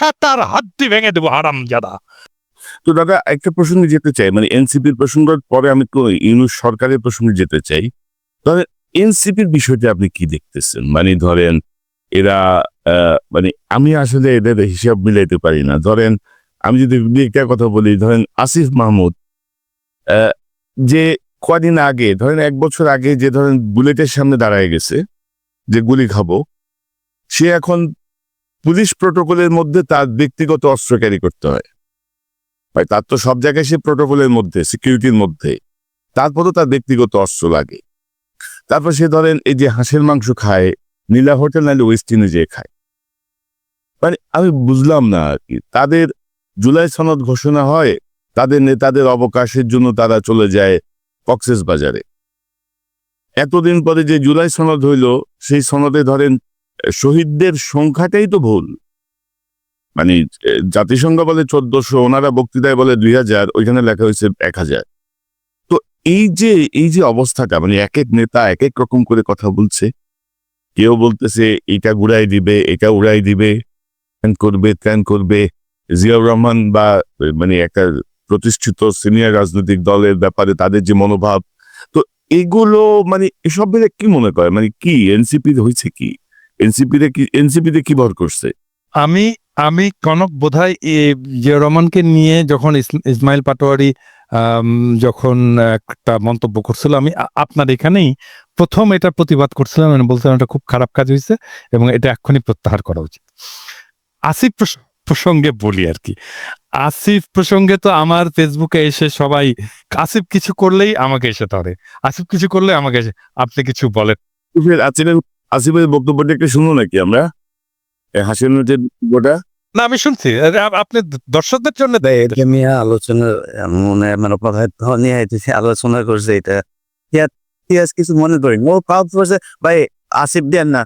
মাথাটার হাড্ডি ভেঙে দেবো হারাম জাদা। তো দাদা, একটা প্রসঙ্গে যেতে চাই। মানে এনসিপির প্রসঙ্গের পরে আমি ইউনুস সরকারের প্রসঙ্গে যেতে চাই। ধরেন এনসিপির বিষয়টা আপনি কি দেখতেছেন? মানে ধরেন, এরা মানে আমি আসলে এদের হিসাব মিলাইতে পারি না। ধরেন, আমি যদি একটা কথা বলি, ধরেন আসিফ মাহমুদ যে কদিন আগে, ধরেন এক বছর আগে যে ধরেন বুলেটের সামনে দাঁড়ায় গেছে, যে গুলি খাব, সে এখন পুলিশ প্রোটোকলের মধ্যে তার ব্যক্তিগত অস্ত্র ক্যারি করতে হয়। ভাই, তার তো সব জায়গায় সে প্রোটোকলের মধ্যে, সিকিউরিটির মধ্যে। তারপরও তার ব্যক্তিগত অস্ত্র লাগে। তারপর সে ধরেন এই যে হাঁসের মাংস খায়, নীলা হোটেল নাহলে ওয়েস্ট ইন্ডিজে খায়। মানে আমি বুঝলাম না আর কি, তাদের জুলাই সনদ ঘোষণা হয়, তাদের নেতাদের অবকাশের জন্য তারা চলে যায় কক্সেস বাজারে এতদিন পরে যে জুলাই সনদ হইল, সেই সনদে ধরেন শহীদদের সংখ্যাটাই তো ভুল। মানে জাতিসংঘ বলে চোদ্দশো, ওনারা বক্তৃতায় বলে দুই হাজার, ওইখানে লেখা হয়েছে এক হাজার। তো এই যে এই যে অবস্থাটা মানে এক এক নেতা এক এক রকম করে কথা বলছে, কেউ বলতেছে এটা ঘুরাই দিবে, এটা উড়াই দিবে, ত্যান করবে ত্যান করবে। জিয়াউর রহমান বা মানে একটা প্রতিষ্ঠিত সিনিয়র রাজনৈতিক দলের ব্যাপারে তাদের যে মনোভাব, তো এগুলো মানে এসব কি মনে করে মানে কি এনসিপি হয়েছে কি? এনসিপিতে কি এনসিপিতে কি ভর করছে? আমি আমি কনক বোধহয় জিয়া রহমানকে নিয়ে যখন ইসমাইল পাটোয়ারি যখন একটা মন্তব্য করছিল আমি আপনার এখানেই প্রথম এটা প্রতিবাদ করছিলাম আমি বলছিলাম এটা খুব খারাপ কাজ হয়েছে এবং এটা এক্ষুনি প্রত্যাহার করা উচিত। আসিফ প্রস- প্রসঙ্গে বলি আর কি। আসিফ প্রসঙ্গে তো আমার ফেসবুকে এসে সবাই আসিফ কিছু করলেই আমাকে এসে ধরে আসিফ কিছু করলে আমাকে এসে আপনি কিছু বলেন। আসিফের আসিফের বক্তব্যটা একটু শুনুন নাকি আমরা? যে বক্তব্যটা? না আমি শুনছি। আরে আপনি দর্শকদের জন্য দেয় এটা। আলোচনা মনে মানে কথা নিয়ে আলোচনা করছে এটা। ইতিহাস কিছু মনে করি ও পাপ করছে। ভাই আসিফ দেন না।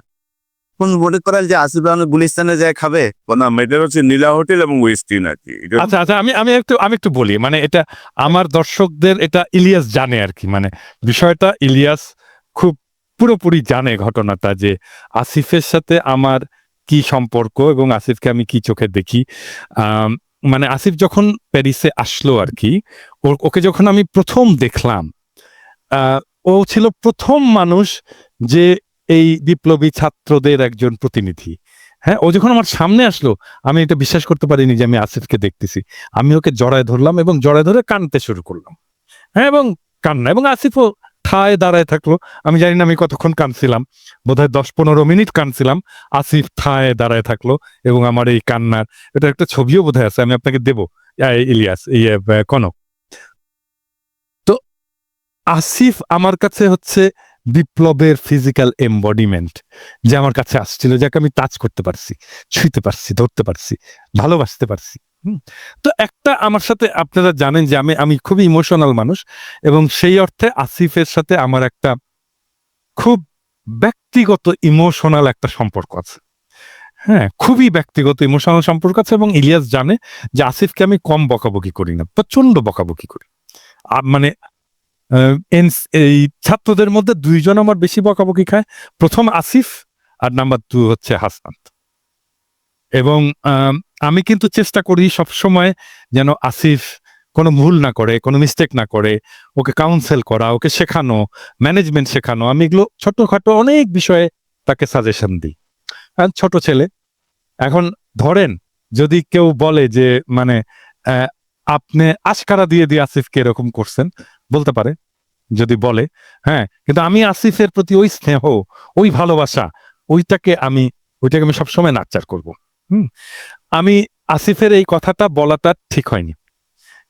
কোন মনে করেন যে আসিফ রহমান গুলিস্তানে যায় খাবে? না এটা হচ্ছে নীলা হোটেল এবং ওয়েস্টিন আর কি আচ্ছা আচ্ছা আমি আমি একটু আমি একটু বলি মানে এটা আমার দর্শকদের এটা ইলিয়াস জানে আর কি। মানে বিষয়টা ইলিয়াস পুরোপুরি জানে ঘটনাটা যে আসিফের সাথে আমার কি সম্পর্ক এবং আসিফকে আমি কি চোখে দেখি। মানে আসিফ যখন প্যারিসে আসলো আর কি ওকে যখন আমি প্রথম দেখলাম ও ছিল প্রথম মানুষ যে এই বিপ্লবী ছাত্রদের একজন প্রতিনিধি। হ্যাঁ ও যখন আমার সামনে আসলো, আমি এটা বিশ্বাস করতে পারিনি যে আমি আসিফকে দেখতেছি। আমি ওকে জড়ায় ধরলাম এবং জড়ায় ধরে কানতে শুরু করলাম। হ্যাঁ এবং কান্না, এবং আসিফও ঠায় দাঁড়ায় থাকল আমি জানি না আমি কতক্ষণ কানছিলাম বোধহয় দশ পনেরো মিনিট কানছিলাম আসিফ ঠায় দাঁড়ায় থাকল এবং আমার এই কান্নার এটা একটা ছবিও বোধহয় আছে আমি আপনাকে দেবো। ইলিয়াস আহ, কনক। তো আসিফ আমার কাছে হচ্ছে বিপ্লবের ফিজিক্যাল এম্বডিমেন্ট যে আমার কাছে আসছিল যাকে আমি টাচ করতে পারছি ছুঁতে পারছি ধরতে পারছি ভালোবাসতে পারছি। তো একটা আমার সাথে আপনারা জানেন যে আমি আমি খুবই ইমোশনাল মানুষ এবং সেই অর্থে আসিফের সাথে আমার একটা খুব ব্যক্তিগত ইমোশনাল একটা সম্পর্ক আছে। হ্যাঁ খুবই ব্যক্তিগত ইমোশনাল সম্পর্ক আছে এবং ইলিয়াস জানে যে আসিফকে আমি কম বকাবকি করি না প্রচণ্ড বকাবকি করি। মানে এই ছাত্রদের মধ্যে দুইজন আমার বেশি বকাবকি খায়। প্রথম আসিফ আর নাম্বার টু হচ্ছে হাসান এবং আম, কিন্তু চেষ্টা করি সব সময় যেন আসিফ কোনো ভুল না করে কোনো মিস্টেক না করে ওকে কাউন্সেল করা ওকে শেখানো ম্যানেজমেন্ট শেখানো। আমি এগুলো ছোটখাটো অনেক বিষয়ে তাকে সাজেশন দিই। আর ছোট ছেলে এখন ধরেন যদি কেউ বলে যে মানে আপনি আশকারা দিয়ে দিয়ে আসিফকে এরকম করছেন বলতে পারে যদি বলে হ্যাঁ কিন্তু আমি আসিফের প্রতি ওই স্নেহ ওই ভালোবাসা ওইটাকে আমি ওইটাকে আমি সবসময় নাচার করব। হুম? আমি আসিফের এই কথাটা বলাটা ঠিক হয়নি।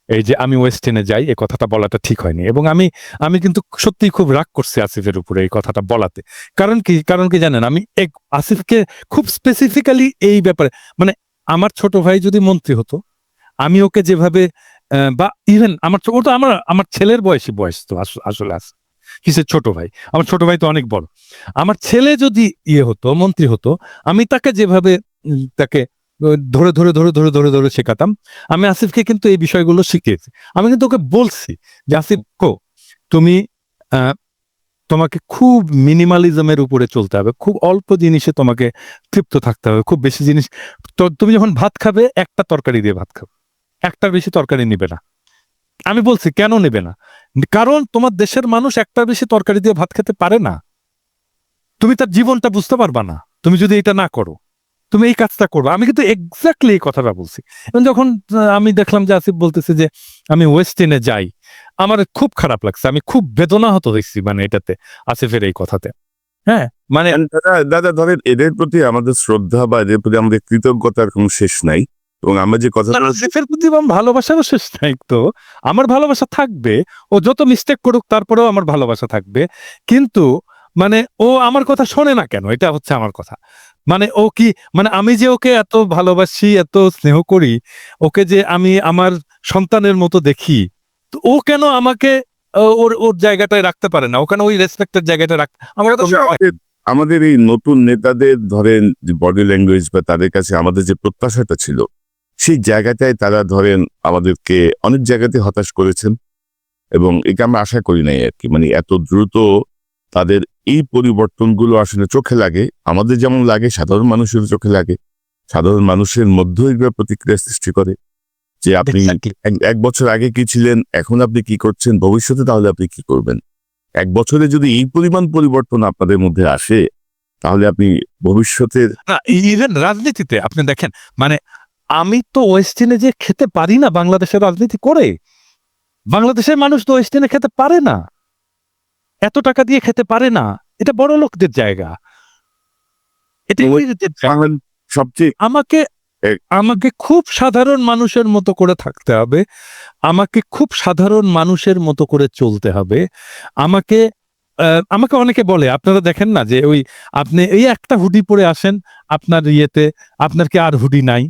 এই যে আমি ওয়েস্টার্নে যাই, এই কথাটা বলাটা ঠিক হয়নি। এবং আমি আমি কিন্তু সত্যিই খুব রাগ করছি আসিফের উপরে এই কথাটা বলাতে। কারণ কি কারণ কি জানেন, আমি এক, আসিফকে খুব স্পেসিফিক্যালি এই ব্যাপারে মানে আমার ছোট ভাই যদি মন্ত্রী হতো, আমি ওকে যেভাবে বা ইভেন আমার ও তো আমার আমার ছেলের বয়সী বয়স তো আসলে আছে কিসের ছোট ভাই? আমার ছোট ভাই তো অনেক বড়। আমার ছেলে যদি ইয়ে হতো, মন্ত্রী হতো, আমি তাকে যেভাবে তাকে ধরে ধরে ধরে ধরে ধরে ধরে শেখাতাম। আমি আসিফকে কিন্তু এই বিষয়গুলো শিখিয়েছি। আমি কিন্তু ওকে বলছি যে, আসিফ, কো, তুমি তোমাকে খুব মিনিমালিজমের উপরে চলতে হবে। খুব অল্প জিনিসে তোমাকে তৃপ্ত থাকতে হবে। খুব বেশি জিনিস তুমি যখন ভাত খাবে, একটা তরকারি দিয়ে ভাত খাবে একটার বেশি তরকারি নিবে না। আমি বলছি, কেন নেবে না? কারণ তোমার দেশের মানুষ একটার বেশি তরকারি দিয়ে ভাত খেতে পারে না। তুমি তার জীবনটা বুঝতে পারবা না। তুমি যদি এটা না করো। তুমি এই কাজটা করবে। আমি কিন্তু এক্স্যাক্টলি এই কথাটা বলছি। এবং যখন আমি দেখলাম যে আসিফ বলতেছে যে আমি ওয়েস্ট ইন্ডে যাই। আমার খুব খারাপ লাগছে। আমি খুব বেদনা হতো দেখছি মানে এটাতে আসিফের এই কথাতে। হ্যাঁ? মানে দাদা ধরেন এদের প্রতি আমাদের শ্রদ্ধা বা এদের প্রতি আমাদের কৃতজ্ঞতার কোনো শেষ নাই। এবং আমরা যে কথা আসিফের প্রতি আমার ভালোবাসারও শেষ নাই তো। আমার ভালোবাসা থাকবে। ও যত মিস্টেক করুক তারপরেও আমার ভালোবাসা থাকবে। কিন্তু মানে ও আমার কথা শোনে না কেন? এটা হচ্ছে আমার কথা। মানে ও কি মানে আমি যে ওকে এত ভালোবাসি এত স্নেহ করি ওকে যে আমি আমার সন্তানের মতো দেখি তো ও কেন আমাকে ওর ওর জায়গাটায় রাখতে পারে না? ও কেন ওই রেসপেক্টের জায়গাটা রাখতে আমার আমাদের আমাদের এই নতুন নেতাদের ধরেন যে বডি ল্যাঙ্গুয়েজ বা তাদের কাছে আমাদের যে প্রত্যাশাটা ছিল সেই জায়গাটায় তারা ধরেন আমাদেরকে অনেক জায়গাতে হতাশ করেছেন এবং এটা আমরা আশা করি নাই আর কি। মানে এত দ্রুত তাদের এই পরিবর্তনগুলো আসলে চোখে লাগে। আমাদের যেমন লাগে সাধারণ মানুষের চোখে লাগে। সাধারণ মানুষের মধ্যেও এগুলো প্রতিক্রিয়া সৃষ্টি করে যে আপনি এক- বছর আগে কি ছিলেন এখন আপনি কি করছেন ভবিষ্যতে তাহলে আপনি কি করবেন? এক বছরে যদি এই পরিমাণ পরিবর্তন আপনাদের মধ্যে আসে তাহলে আপনি ভবিষ্যতের না ইভেন রাজনীতিতে আপনি দেখেন মানে আমি তো ওয়েস্টিনে যে খেতে পারি না বাংলাদেশের রাজনীতি করে। বাংলাদেশের মানুষ তো ওয়েস্টিনে খেতে পারে না। এত টাকা দিয়ে খেতে পারে না। এটা বড় লোকদের জায়গা। এটা সবচেয়ে আমাকে আমাকে খুব সাধারণ মানুষের মতো করে থাকতে হবে। আমাকে খুব সাধারণ মানুষের মতো করে চলতে হবে। আমাকে আমাকে অনেকে বলে আপনারা দেখেন না যে ওই আপনি এই একটা হুডি পরে আসেন আপনার ইয়েতে আপনার কি আর হুডি নাই?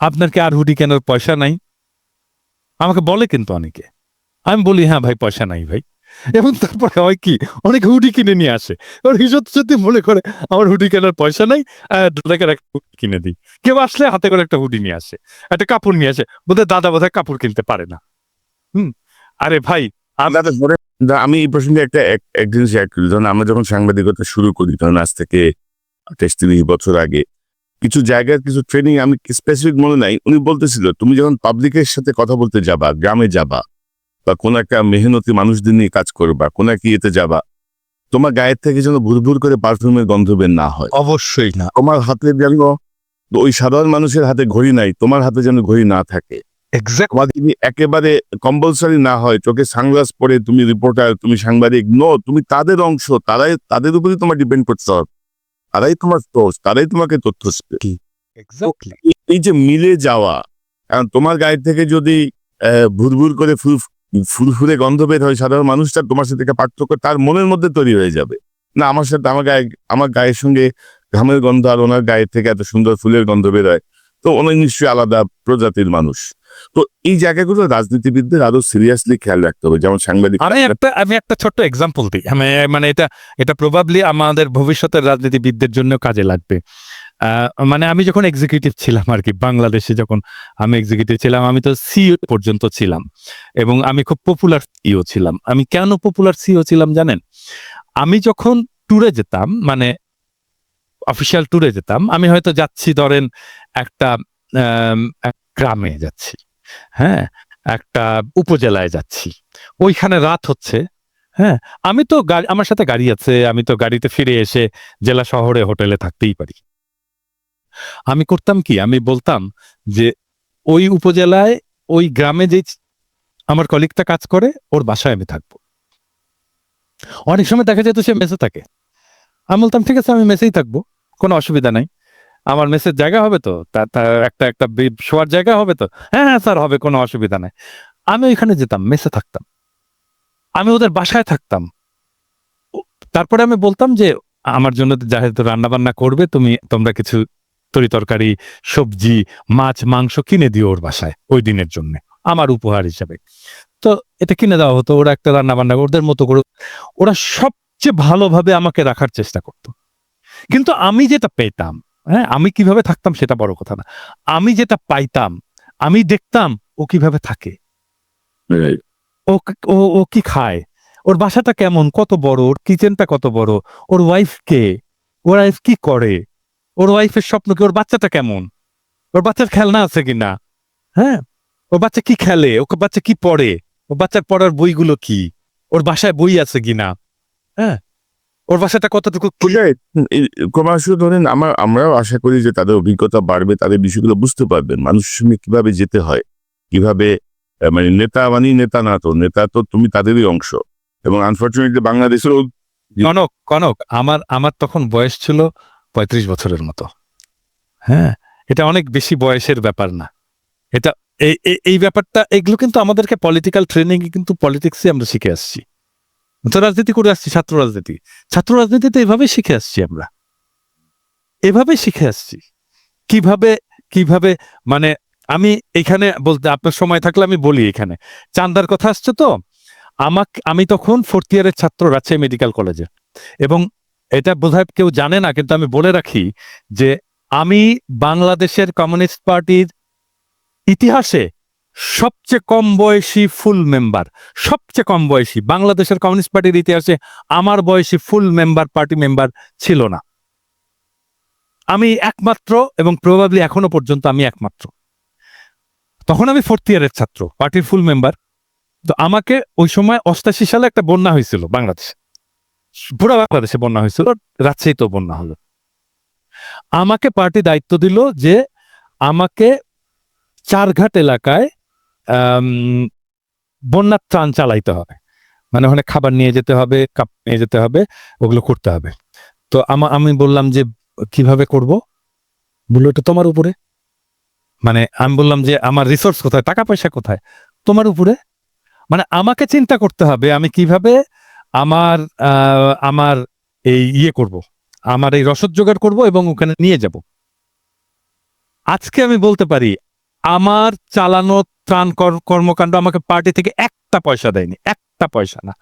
আপনার কি আর হুডি কেনার পয়সা নাই? আমাকে বলে কিন্তু অনেকে। আমি বলি হ্যাঁ ভাই, পয়সা নাই ভাই। এবং তারপরে হয় কি, অনেকে হুডি কিনে নিয়ে আসে। ওর হিসেব সত্যি মনে করে, আমার হুডি কেনার পয়সা নাই টাকার একটা হুডি কিনে দিই। কেউ আসলে হাতে করে একটা হুডি নিয়ে আসে, একটা কাপড় নিয়ে আসে, বোধহয় দাদা বোধহয় কাপড় কিনতে পারে না। হুম? আরে ভাই, আমি- এই প্রসঙ্গে একটা, এক- জিনিস অ্যাড করি। ধরুন, আমরা যখন সাংবাদিকতা শুরু করি তখন আজ থেকে আঠাশ, তিরিশ বছর আগে, কিছু জায়গার কিছু ট্রেনিং আমি স্পেসিফিক মনে নাই, উনি বলতেছিল, তুমি যখন পাবলিকের সাথে কথা বলতে যাবা, গ্রামে যাবা বা কোন একটা মেহনতি মানুষদের নিয়ে কাজ করবা কোন একটা ইয়েতে যাবা তোমার গায়ের থেকে যেন ভুরভুর করে পারফিউমের গন্ধ বের না হয়। অবশ্যই না। তোমার হাতে যেন ওই সাধারণ মানুষের হাতে ঘড়ি নাই তোমার হাতে যেন ঘড়ি না থাকে। যদি একেবারে কম্পালসারি না হয় চোখে সানগ্লাস পরে তুমি রিপোর্টার তুমি সাংবাদিক নো তুমি তাদের অংশ তারাই তাদের উপরে তোমার ডিপেন্ড করতে হবে। তারাই তোমার সোর্স তারাই তোমাকে তথ্য। এই- যে মিলে যাওয়া কারণ তোমার গায়ের থেকে যদি ভুরভুর করে ফুল ফুরফুরে গন্ধ বের হয়, সাধারণ মানুষটা তোমার সাথে পার্থক্য, তার মনের মধ্যে তৈরি হয়ে যাবে। না, আমার সাথে, আমার গায়ে, আমার গায়ের সঙ্গে ঘামের গন্ধ আর ওনার গায়ের থেকে এত সুন্দর ফুলের গন্ধ বের হয়, তো উনি নিশ্চয়ই আলাদা প্রজাতির মানুষ। তো এই জায়গাগুলো রাজনীতিবিদদের আরও সিরিয়াসলি খেয়াল রাখতে হবে, যেমন সাংবাদিক আমি একটা আমি একটা ছোট্ট এক্সাম্পল দিই। মানে এটা এটা প্রবাবলি আমাদের ভবিষ্যতের রাজনীতিবিদদের জন্য কাজে লাগবে। মানে আমি যখন এক্সিকিউটিভ ছিলাম আর কি, বাংলাদেশে যখন আমি এক্সিকিউটিভ ছিলাম, আমি তো সিও পর্যন্ত ছিলাম এবং আমি খুব পপুলার সিও ছিলাম। আমি কেন পপুলার সিও ছিলাম জানেন? আমি যখন ট্যুরে যেতাম মানে অফিসিয়াল ট্যুরে যেতাম, আমি হয়তো যাচ্ছি ধরেন একটা গ্রামে যাচ্ছি হ্যাঁ? একটা উপজেলায় যাচ্ছি। ওইখানে রাত হচ্ছে হ্যাঁ? আমি তো আমার সাথে গাড়ি আছে, আমি তো গাড়িতে ফিরে এসে জেলা শহরে, হোটেলে থাকতেই পারি। আমি করতাম কি? আমি বলতাম যে ওই উপজেলায়, ওই গ্রামে যে আমার কলিগটা কাজ করে, ওর বাসায় আমি থাকব। অনেক সময় দেখা যেত সে মেসে থাকে। আমি বলতাম, ঠিক আছে, আমি মেসেই থাকব, কোনো অসুবিধা নাই। আমার মেসের জায়গা হবে তো তার একটা একটা শোয়ার জায়গা হবে তো? হ্যাঁ হ্যাঁ স্যার, হবে, কোনো অসুবিধা নাই। আমি ওইখানে যেতাম, মেসে থাকতাম। আমি ওদের বাসায় থাকতাম। তারপরে আমি বলতাম যে, আমার জন্য যেহেতু রান্না বান্না করবে, তুমি, তোমরা কিছু তরি তরকারি সবজি মাছ মাংস কিনে দিও ওর বাসায় ওই দিনের জন্য আমার উপহার হিসাবে। তো এটা কিনে দেওয়া হতো ওরা একটা রান্না বান্না ওদের মতো করে ওরা সবচেয়ে ভালোভাবে আমাকে রাখার চেষ্টা করতো। কিন্তু আমি যেটা পেতাম হ্যাঁ আমি কীভাবে থাকতাম সেটা বড় কথা না আমি যেটা পাইতাম আমি দেখতাম ও কীভাবে থাকে। ও ও ও কি খায় ওর বাসাটা কেমন কত বড় ওর কিচেনটা কত বড় ওর ওয়াইফ কে ওর ওয়াইফ কি করে ওর ওয়াইফের স্বপ্ন কি? ওর বাচ্চাটা কেমন? ওর বাচ্চার খেলনা আছে কিনা? হ্যাঁ? ওর বাচ্চা কি খেলে? ওর বাচ্চা কি পড়ে? ওর বাচ্চার পড়ার বইগুলো কি? ওর বাসায় বই আছে কিনা? হ্যাঁ? ওর বাসাটা কতটুকু ক্রমশ ধরেন আমার আমরাও আশা করি যে তাদের অভিজ্ঞতা বাড়বে তাদের বিষয়গুলো বুঝতে পারবেন মানুষের সঙ্গে কীভাবে যেতে হয় কীভাবে মানে নেতা মানে নেতা না তো নেতা তো তুমি তাদেরই অংশ। এবং আনফর্চুনেটলি বাংলাদেশের কনক কনক আমার আমার তখন বয়স ছিল পঁয়ত্রিশ বছরের মতো। হ্যাঁ এটা অনেক বেশি বয়সের ব্যাপার না। এটা এই এই- ব্যাপারটা, এগুলো কিন্তু আমাদেরকে পলিটিক্যাল ট্রেনিং কিন্তু পলিটিক্সে আমরা শিখে আসছি। রাজনীতি করে আসছি, ছাত্র রাজনীতি। ছাত্র রাজনীতিতে এভাবেই শিখে আসছি আমরা। এভাবেই শিখে আসছি। কীভাবে কীভাবে মানে আমি এখানে বলতে, আপনার সময় থাকলে আমি বলি এখানে। চান্দার কথা আসছে তো, আমাকে, আমি তখন ফোর্থ ইয়ারের ছাত্র, রাজশাহী মেডিকেল কলেজে এবং এটা বোধহয় কেউ জানে না, কিন্তু আমি বলে রাখি যে আমি বাংলাদেশের কমিউনিস্ট পার্টির ইতিহাসে সবচেয়ে কম বয়সী ফুল মেম্বার সবচেয়ে কম বয়সী, বাংলাদেশের কমিউনিস্ট পার্টির ইতিহাসে আমার বয়সী ফুল মেম্বার পার্টি মেম্বার ছিল না। আমি একমাত্র এবং প্রবাবলি এখনও পর্যন্ত আমি একমাত্র। তখন আমি ফোর্থ ইয়ারের ছাত্র পার্টির ফুল মেম্বার তো আমাকে ওই সময় অষ্টাশি সালে একটা বন্যা হয়েছিল বাংলাদেশে। পুরো বাংলাদেশে বন্যা হয়েছিল, রাজশাহীতেও বন্যা হলো। আমাকে পার্টি দায়িত্ব দিল যে আমাকে চারঘাট এলাকায় বন্যার ত্রাণ চালাইতে হবে। মানে ওখানে খাবার নিয়ে যেতে হবে, কাপ নিয়ে যেতে হবে, ওগুলো করতে হবে। তো আমি বললাম যে কীভাবে করব? বলল, এটা তোমার উপরে। মানে আমি বললাম যে, আমার রিসোর্স কোথায়? টাকা পয়সা কোথায়? তোমার উপরে। মানে আমাকে চিন্তা করতে হবে আমি কীভাবে আমার আমার এই ইয়ে করব, আমার এই রসদ জোগাড় করব এবং ওখানে নিয়ে যাব। আজকে আমি বলতে পারি, আমার চালানো ত্রাণ কর- কর্মকাণ্ড আমাকে পার্টি থেকে একটা পয়সা দেয়নি, একটা পয়সা না।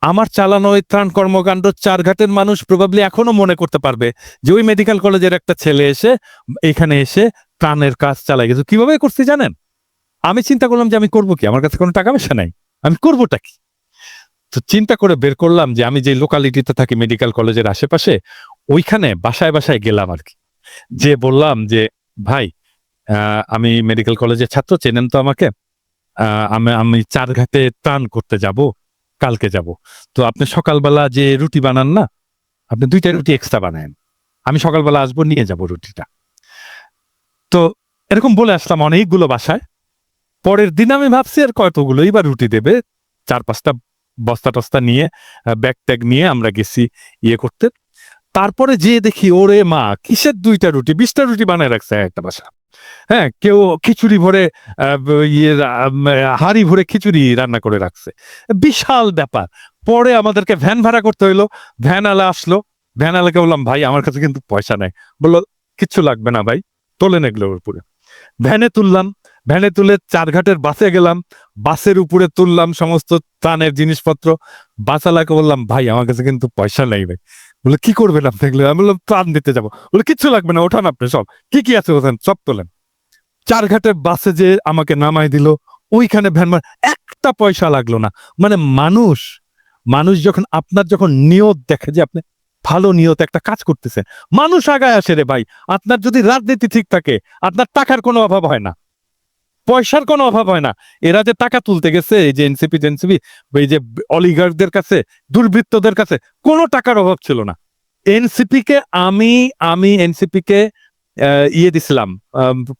আমার চালানো ওই ত্রাণ কর্মকাণ্ড চারঘাটের মানুষ প্রবাবলি এখনও মনে করতে পারবে যে ওই মেডিকেল কলেজের একটা ছেলে এসে, এখানে এসে ত্রাণের কাজ চালাই গেছে। কীভাবে করছি জানেন? আমি চিন্তা করলাম যে আমি করব কি? আমার কাছে কোনো টাকা পয়সা নাই। আমি করবোটা কি? তো চিন্তা করে বের করলাম যে আমি যে লোকালিটিতে থাকি মেডিকেল কলেজের আশেপাশে, ওইখানে বাসায় বাসায় গেলাম আর কি। যে বললাম যে, ভাই আমি মেডিকেল কলেজের ছাত্র, চেনেন তো আমাকে? আমি আমি চার ঘাটে ত্রাণ করতে যাব, কালকে যাব। তো আপনি সকালবেলা যে রুটি বানান না, আপনি দুইটা রুটি এক্সট্রা বানায়েন। আমি সকালবেলা আসব, নিয়ে যাব রুটিটা। তো এরকম বলে আসলাম অনেকগুলো বাসায়। পরের দিন আমি ভাবছি আর কতগুলোই বা রুটি দেবে, চার পাঁচটা বস্তা টস্তা নিয়ে ব্যাগ ট্যাগ নিয়ে আমরা গেছি ইয়ে করতে। তারপরে যেয়ে দেখি, ওরে মা, কিসের দুইটা রুটি? বিশটা রুটি বানায় রাখছে একটা বাসা। হ্যাঁ কেউ খিচুড়ি ভরে ইয়ে হাড়ি ভরে খিচুড়ি রান্না করে রাখছে। বিশাল ব্যাপার। পরে আমাদেরকে ভ্যান ভাড়া করতে হইল। ভ্যান আলা আসলো। ভ্যান আলাকে বললাম, ভাই, আমার কাছে কিন্তু পয়সা নাই। বলল, কিচ্ছু লাগবে না ভাই তোলেন এগুলোর উপরে। ভ্যানে তুললাম। ভ্যানে তুলে চারঘাটের বাসে গেলাম, বাসের উপরে তুললাম সমস্ত ত্রাণের জিনিসপত্র। বাসালাকে বললাম, ভাই, আমার কাছে কিন্তু পয়সা নেই ভাই বলে, কি করবেন আপনি এগুলো? আমি বললাম, ত্রাণ দিতে যাব। বলে, কিচ্ছু লাগবে না, ওঠান আপনি সব। কি কি আছে ওখানে? সব তোলেন। চারঘাটের বাসে যে আমাকে নামাই দিল, ওইখানে ভ্যান একটা পয়সা লাগল না। মানে মানুষ মানুষ যখন আপনার যখন নিয়ত দেখে যে আপনি ভালো নিয়ত একটা কাজ করতেছেন, মানুষ আগায় আসে রে ভাই। আপনার যদি রাজনীতি ঠিক থাকে, আপনার টাকার কোনো অভাব হয় না। পয়সার কোনো অভাব হয় না। এরা যে টাকা তুলতে গেছে, এই যে এনসিপি টেনসিপি এই যে অলিগার্কদের কাছে, দুর্বৃত্তদের কাছে, কোনো টাকার অভাব ছিল না। এনসিপি কে আমি আমি এনসিপি কে ইয়ে দিছিলাম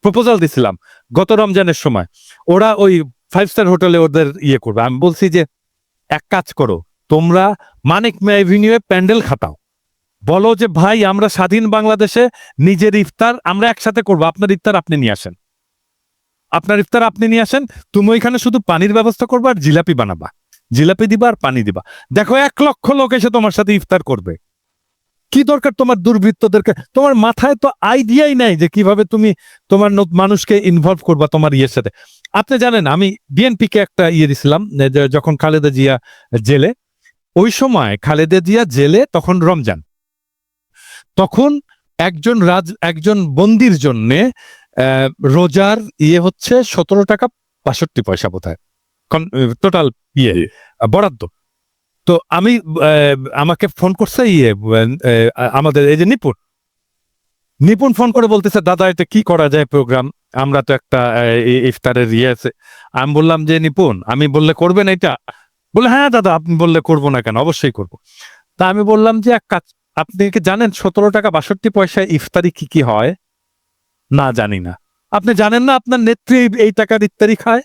প্রপোজাল দিছিলাম গত রমজানের সময়। ওরা ওই ফাইভ স্টার হোটেলে ওদের ইয়ে করবে। আমি বলছি যে, এক কাজ করো, তোমরা মানিক এভিনিউয়ে প্যান্ডেল খাতাও বলো যে, ভাই, আমরা স্বাধীন বাংলাদেশে নিজের ইফতার আমরা একসাথে করব। আপনার ইফতার আপনি নিয়ে আসেন। আপনার ইফতার আপনি নিয়ে আসেন, তুমি ওইখানে শুধু পানির ব্যবস্থা করবে আর জিলাপি বানাবা। জিলাপি দিবা আর পানি দিবা। দেখো, এক লক্ষ লোক এসে তোমার সাথে ইফতার করবে। কি দরকার তোমার দুর্বৃত্তদেরকে? তোমার মাথায় তো আইডিয়াই নাই যে কীভাবে তুমি তোমার মানুষকে ইনভলভ করবা তোমার ইয়ের সাথে। আপনি জানেন, আমি বিএনপি কে একটা ইয়ে দিছিলাম যখন খালেদা জিয়া জেলে, ওই সময় খালেদা জিয়া জেলে তখন রমজান। তখন একজন রাজ একজন বন্দির জন্যে রোজার ইয়ে হচ্ছে সতেরো টাকা বাষট্টি পয়সা বোধ হয় টোটাল ইয়ে বরাদ্দ। তো আমি আমাকে ফোন করছে ইয়ে আমাদের এই যে নিপুণ। নিপুণ ফোন করে বলতেছে দাদা এটা কি করা যায় প্রোগ্রাম আমরা তো একটা ইফতারের ইয়ে আছে। আমি বললাম যে নিপুণ আমি বললে করবেন এটা? বলে হ্যাঁ দাদা আপনি বললে করব না কেন? অবশ্যই করব। তা আমি বললাম যে এক কাজ আপনি কি জানেন সতেরো টাকা বাষট্টি পয়সায় ইফতারি কি কি হয়? না জানি না। আপনি জানেন না আপনার নেত্রী এই- টাকার ইফতারি খায়?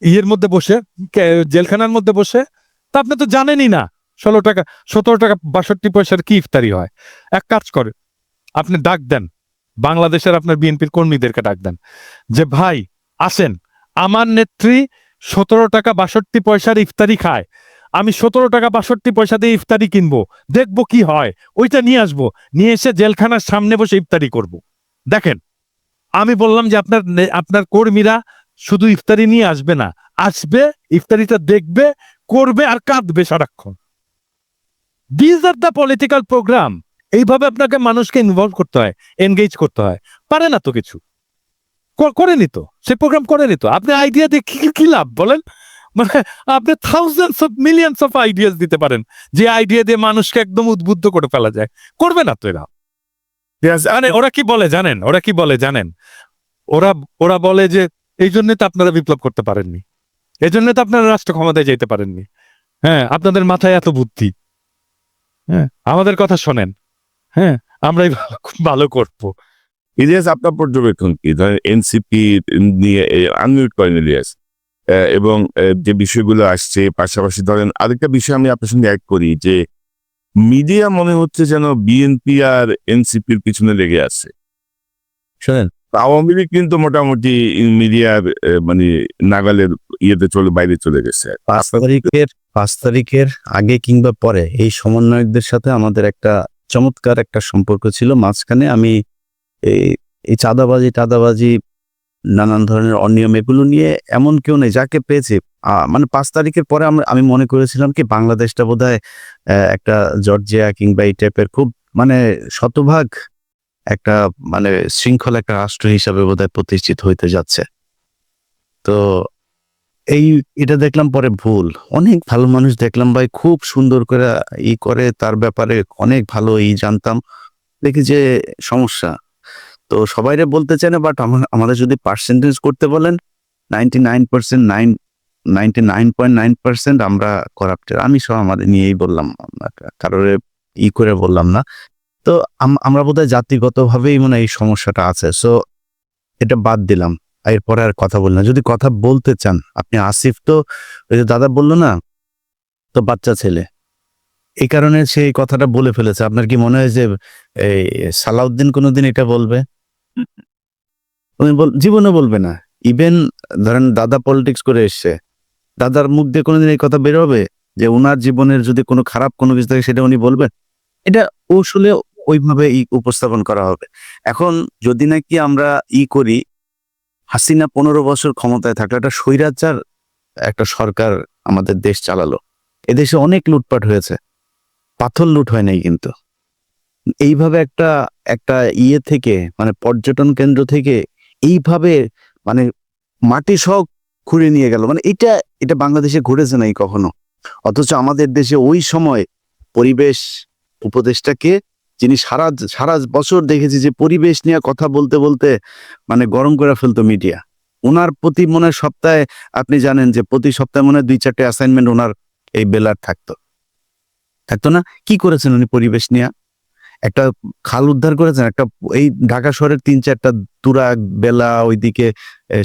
ইয়ের মধ্যে বসে জেলখানার মধ্যে বসে? তা আপনি তো জানেনই না। ষোলো টাকা, সতেরো টাকা, বাষট্টি পয়সার কি ইফতারি হয়? এক কাজ করে, আপনি ডাক দেন। বাংলাদেশের আপনার বিএনপির কর্মীদেরকে ডাক দেন। যে, ভাই, আসেন। আমার নেত্রী সতেরো টাকা, বাষট্টি পয়সার ইফতারি খায়। আমি সতেরো টাকা, বাষট্টি পয়সা দিয়ে ইফতারি কিনবো। দেখব কি হয়। ওইটা নিয়ে আসব। নিয়ে এসে জেলখানার সামনে বসে ইফতারি করব। দেখেন আমি বললাম যে আপনার আপনার কর্মীরা শুধু ইফতারি নিয়ে আসবে না, আসবে, ইফতারিটা দেখবে, করবে আর কাঁদবে সারাক্ষণ। This are the political program এইভাবে আপনাকে মানুষকে ইনভলভ করতে হয় এনগেজ করতে হয়। পারে না তো কিছু। করে, করেনি তো। সে প্রোগ্রাম করেনি তো। আপনি আইডিয়া দিয়ে কি কি লাভ বলেন? মানে আপনি thousands of millions of ideas দিতে পারেন, যে আইডিয়া দিয়ে মানুষকে একদম উদ্বুদ্ধ করে ফেলা যায়। করবে না তো এরা। মানে ওরা কি বলে জানেন? ওরা কি বলে জানেন? ওরা ওরা বলে যে এই জন্য তো আপনারা বিপ্লব করতে পারেননি। এই জন্য তো আপনারা রাষ্ট্র ক্ষমতায় যেতে পারেননি। হ্যাঁ আপনাদের মাথায় এত বুদ্ধি। হ্যাঁ আমাদের কথা শোনেন। হ্যাঁ আমরাই ভালো করব। ইলিয়াস, আপনার পর্যবেক্ষণ কি? ধরেন এনসিপি নিয়ে আনমিউট করেন ইলিয়াস। এবং যে বিষয়গুলো আসছে, পাশাপাশি ধরেন আরেকটা বিষয় আমি আপনার সঙ্গে অ্যাড করি যে মিডিয়া মনে হচ্ছে যেন বিএনপি আর এনসিপির পিছনে লেগে আছে। শোনেন। আওয়ামী লীগ কিন্তু মোটামুটি মিডিয়ার মানে নাগালের ইয়েতে চলে বাইরে চলে গেছে। পাঁচ তারিখের পাঁচ তারিখের আগে কিংবা পরে এই সমন্বয়কদের সাথে আমাদের একটা চমৎকার একটা সম্পর্ক ছিল। মাঝখানে আমি এই চাঁদাবাজি টাদাবাজি নানান ধরনের অনিয়ম এগুলো নিয়ে এমন কেউ নেই যাকে পেয়েছি মানে পাঁচ তারিখের পরে আমি মনে করেছিলাম কি বাংলাদেশটা আহ, একটা জর্জিয়া কিংবা এই টাইপের খুব মানে শতভাগ একটা মানে শৃঙ্খলা একটা রাষ্ট্র হিসাবে বোধহয় প্রতিষ্ঠিত হইতে যাচ্ছে। তো এই এটা দেখলাম পরে ভুল। অনেক ভালো মানুষ দেখলাম ভাই খুব সুন্দর করে ই করে তার ব্যাপারে অনেক ভালো ই জানতাম। দেখি যে সমস্যা। তো সবাইরে বলতে চাই না বাট আমাদের যদি পার্সেন্টেজ করতে বলেন ninety nine percent nine ninety nine point nine percent আমরা করাপ্টেড আমি সব আমাদের নিয়েই বললাম, কারোর ই করে বললাম না। তো আম- আমরা বোধহয় জাতিগতভাবেই মানে এই সমস্যাটা আছে। সো এটা বাদ দিলাম। এরপরে আর কথা বলি না। যদি কথা বলতে চান, আপনি আসিফ তো, ওই যে দাদা বলল না, তো বাচ্চা ছেলে। এই কারণে সে এই কথাটা বলে ফেলেছে। আপনার কি মনে হয় যে, এই সালাউদ্দিন কোনোদিন এটা বলবে? উনি জীবনে বলবে না। ইভেন ধরেন দাদা পলিটিক্স করে এসছে। দাদার মুখ দিয়ে কোনোদিন এই কথা বের হবে যে ওনার জীবনের যদি কোনো খারাপ কোনো কিছু থাকে সেটা উনি বলবেন? এটা কৌশলে ওইভাবে ই উপস্থাপন করা হবে। এখন যদি নাকি আমরা ই করি, হাসিনা পনেরো বছর ক্ষমতায় থাকলে একটা স্বৈরাচার একটা সরকার আমাদের দেশ চালালো। এদেশে অনেক লুটপাট হয়েছে। পাথর লুট হয় নাই কিন্তু। এইভাবে একটা একটা ইয়ে থেকে মানে পর্যটন কেন্দ্র থেকে এইভাবে মানে মাটি সহ খুঁড়ে নিয়ে গেল। মানে এটা এটা বাংলাদেশে ঘুরেছে নাই কখনো। অথচ আমাদের দেশে ওই সময় পরিবেশ উপদেষ্টাকে যিনি সারা সারা বছর দেখেছি যে পরিবেশ নিয়ে কথা বলতে বলতে মানে গরম করে ফেলতো মিডিয়া ওনার প্রতি মনে সপ্তাহে, আপনি জানেন যে প্রতি সপ্তাহে মনে দুই চারটে অ্যাসাইনমেন্ট ওনার এই বেলার থাকতো। থাকতো না? কি করেছেন উনি পরিবেশ নিয়ে? একটা খাল উদ্ধার করেছেন, একটা এই ঢাকা শহরের তিন চারটা তুরাগ, বেলা, ওইদিকে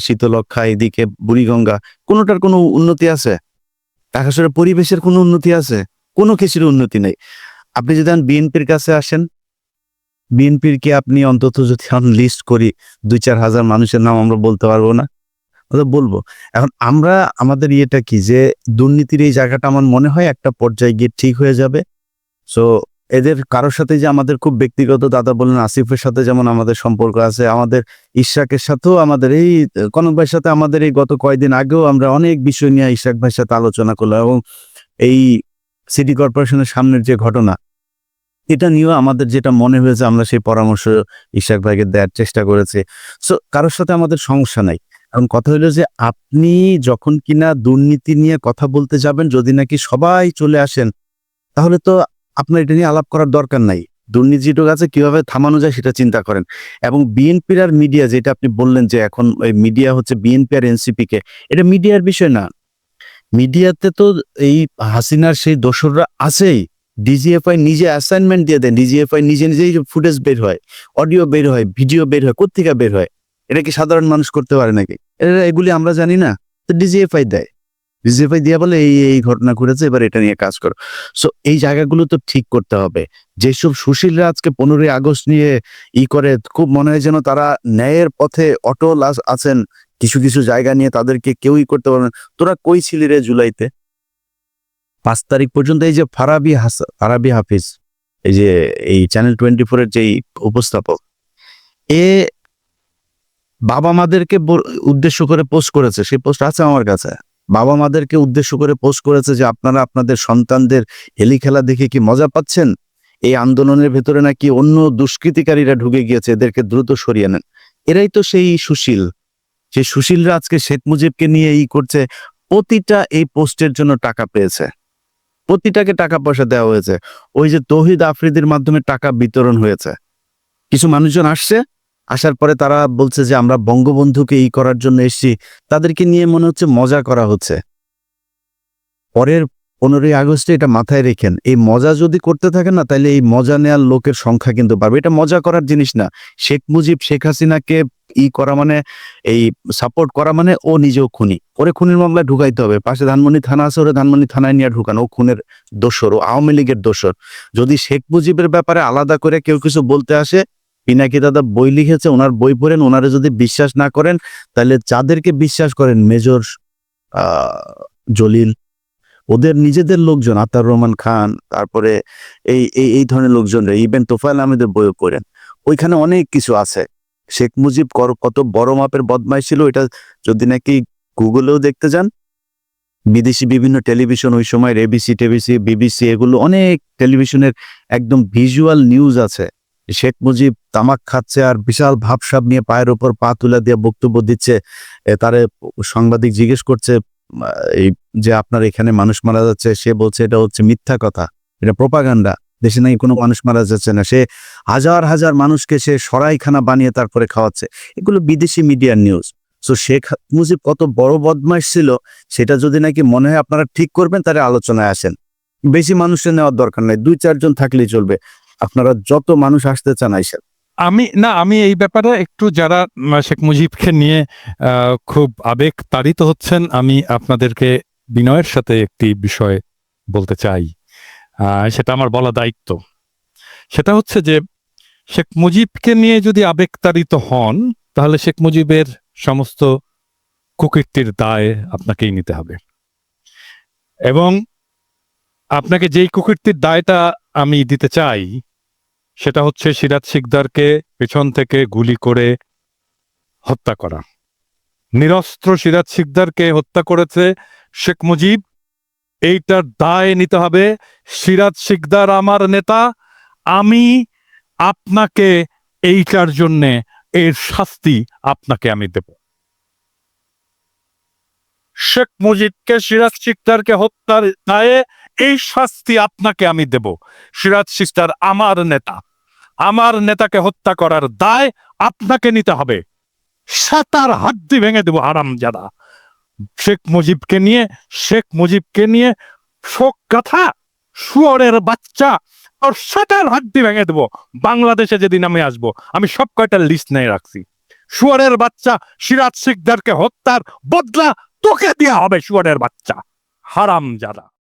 শীতলক্ষা এইদিকে বুড়িগঙ্গা, কোনোটার কোনো উন্নতি আছে? ঢাকা শহরের পরিবেশের কোনো উন্নতি আছে? কোনো কিছুর উন্নতি নেই। আপনি যদি বিএনপির কাছে আসেন, বিএনপির কি আপনি অন্তত যদি আমি লিস্ট করি, দুই চার হাজার মানুষের নাম আমরা বলতে পারব না? বলব, এখন আমরা, আমাদের ইয়েটা কি যে, দুর্নীতির এই জায়গাটা আমার মনে হয় একটা পর্যায়ে গিয়ে ঠিক হয়ে যাবে। সো এদের কারোর সাথে যে আমাদের খুব ব্যক্তিগত দাদা বললেন আসিফের সাথে যেমন আমাদের সম্পর্ক আছে, আমাদের ইশাকের সাথেও আমাদের এই, কনক ভাইয়ের সাথে আমাদের এই গত কয়েকদিন আগেও আমরা অনেক বিষয় নিয়ে ইশাক ভাইয়ের সাথে আলোচনা করলাম এবং এই সিটি কর্পোরেশনের সামনের যে ঘটনা, এটা নিয়েও আমাদের যেটা মনে হয়েছে আমরা সেই পরামর্শ ইশাক ভাইকে দেওয়ার চেষ্টা করেছি। সো কারোর সাথে আমাদের সমস্যা নাই। এখন কথা হলো যে আপনি যখন কিনা দুর্নীতি নিয়ে কথা বলতে যাবেন, যদি নাকি সবাই চলে আসেন, তাহলে তো আপনার এটা নিয়ে আলাপ করার দরকার নাই। দুর্নীতিটুক আছে, কীভাবে থামানো যায় সেটা চিন্তা করেন। এবং বিএনপির আর মিডিয়া যেটা আপনি বললেন যে এখন ওই মিডিয়া হচ্ছে বিএনপি আর এনসিপি কে, এটা মিডিয়ার বিষয় না। মিডিয়াতে তো এই হাসিনার সেই দোসররা আছেই। ডিজিএফআই নিজে অ্যাসাইনমেন্ট দিয়ে দেন ডিজিএফআই নিজে নিজেই ফুটেজ বের হয় অডিও বের হয় ভিডিও বের হয় কোথেকে বের হয়? এটা কি সাধারণ মানুষ করতে পারে নাকি? এগুলি আমরা জানি না। তো ডিজিএফআই দেয়। ডিজিএফআই দিয়ে বলে, এই এই ঘটনা ঘটেছে, এবার এটা নিয়ে কাজ করো। সো এই জায়গাগুলো তো ঠিক করতে হবে। যেসব সুশীলরা আজকে পনেরোই আগস্ট নিয়ে ই করে, খুব মনে হয় যেন তারা ন্যায়ের পথে অটল আছেন। কিছু কিছু জায়গা নিয়ে তাদেরকে কেউই করতে পারবে তোরা কই ছিলি রে জুলাইতে? পাঁচ তারিখ পর্যন্ত এই যে ফারাবি হাস, ফারাবি হাফিজ, এই যে, এই চ্যানেল টোয়েন্টি ফোর এর যেই উপস্থাপক, এ বাবা মাদেরকে উদ্দেশ্য করে পোস্ট করেছে। সেই পোস্ট আছে আমার কাছে। বাবা মাদেরকে উদ্দেশ্য করে পোস্ট করেছে যে, আপনারা আপনাদের সন্তানদের হেলি খেলা দেখে কি মজা পাচ্ছেন? এই আন্দোলনের ভেতরে নাকি অন্য দুষ্কৃতিকারীরা ঢুকে গিয়েছে, এদেরকে দ্রুত সরিয়ে নেন। এরাই তো সেই সুশীল। সেই সুশীলরা আজকে শেখ মুজিবকে নিয়ে ই করছে, প্রতিটা এই পোস্টের জন্য টাকা পেয়েছে। প্রতিটাকে টাকা পয়সা দেওয়া হয়েছে। ওই যে তহিদ আফ্রিদির মাধ্যমে টাকা বিতরণ হয়েছে। কিছু মানুষজন আসছে আসার পরে তারা বলছে যে, আমরা বঙ্গবন্ধুকে ই করার জন্য এসেছি। তাদেরকে নিয়ে মনে হচ্ছে মজা করা হচ্ছে। পরের পনেরোই আগস্টে এটা মাথায় রেখেন, এই মজা যদি করতে থাকেন না, তাহলে এই মজা নেওয়ার লোকের সংখ্যা কিন্তু বাড়বে। এটা মজা করার জিনিস না। শেখ মুজিব, শেখ হাসিনাকে ই করা মানে এই সাপোর্ট করা মানে ও নিজেও খুনি। ওরে খুনির মামলায় ঢুকাইতে হবে। পাশে ধানমন্ডি থানা আছে, ওরে ধানমন্ডি থানায় নিয়ে ঢুকান। ও খুনের দোসর ও আওয়ামী লীগের দোসর যদি শেখ মুজিবের ব্যাপারে আলাদা করে কেউ কিছু বলতে আসে পিনাকি দাদা বই লিখেছে, ওনার বই পড়েন, ওনারা যদি বিশ্বাস না করেন, তাহলে যাদেরকে বিশ্বাস করেন, মেজর জলিল, ওদের নিজেদের লোকজন, আতার রহমান খান, তারপরে এই এই এই ধরনের লোকজনরা ইভেন তোফায়েল আহমেদের বইও পড়েন। ওইখানে অনেক কিছু আছে। শেখ মুজিব কত বড় মাপের বদমাই ছিল এটা যদি নাকি গুগলেও দেখতে যান। বিদেশি বিভিন্ন টেলিভিশন ওই সময় এবিসি টেবিসি বিবিসি এগুলো অনেক টেলিভিশনের একদম ভিজুয়াল নিউজ আছে। শেখ মুজিব তামাক খাচ্ছে আর বিশাল ভাবসাব নিয়ে পায়ের উপর পা তুলে দিয়ে বক্তব্য দিচ্ছে। তারে সাংবাদিক জিজ্ঞেস করছে এই যে আপনার এখানে মানুষ মারা যাচ্ছে, সে বলছে এটা হচ্ছে মিথ্যা কথা, এটা প্রপাগান্ডা, দেশে নাকি কোনো মানুষ মারা যাচ্ছে না। সে হাজার হাজার মানুষকে সে সরাইখানা বানিয়ে তারপরে খাওয়াচ্ছে। এগুলো বিদেশি মিডিয়ার নিউজ। সো শেখ মুজিব কত বড় বদমাইশ ছিল, সেটা যদি নাকি মনে হয় আপনারা ঠিক করবেন, তাহলে আলোচনায় আসেন। বেশি মানুষের নেওয়ার দরকার নাই, দুই চারজন থাকলেই চলবে। আপনারা যত মানুষ আসতে চান আইসেন আমি, না, আমি এই ব্যাপারে একটু যারা শেখ মুজিবকে নিয়ে খুব আবেগ তাড়িত হচ্ছেন, আমি আপনাদেরকে বিনয়ের সাথে একটি বিষয় বলতে চাই। সেটা আমার বলা দায়িত্ব। সেটা হচ্ছে যে, শেখ মুজিবকে নিয়ে যদি আবেগ তাড়িত হন, তাহলে শেখ মুজিবের সমস্ত কুকীর্তির দায় আপনাকেই নিতে হবে। এবং আপনাকে যেই কুকীর্তির দায়টা আমি দিতে চাই সেটা হচ্ছে সিরাজ শিকদারকে পেছন থেকে গুলি করে হত্যা করা। নিরস্ত্র সিরাজ শিকদারকে হত্যা করেছে শেখ মুজিব। এইটার দায় নিতে হবে, সিরাজ শিকদার আমার নেতা, আমি আপনাকে এইটার জন্যে এর শাস্তি আপনাকে আমি দেব। শেখ মুজিবকে, সিরাজ শিকদারকে হত্যার দায়ে এই শাস্তি আপনাকে আমি দেব। সিরাজ শিকদার আমার নেতা। আমার নেতাকে হত্যা করার দায় আপনাকে নিতে হবে। সাতার হাড্ডি ভেঙে দেবো হারাম জাদা শেখ মুজিবকে নিয়ে, শেখ মুজিবকে নিয়ে শোক গাথা, শুয়রের বাচ্চা, আর সাতার হাড্ডি ভেঙে দেবো। বাংলাদেশে যেদিন আমি আসব, আমি সব কয়টা লিস্ট নিয়ে রাখছি। শুয়রের বাচ্চা, সিরাজ শিকদারকে হত্যার বদলা তোকে দেওয়া হবে, শুয়রের বাচ্চা। হারাম জাদা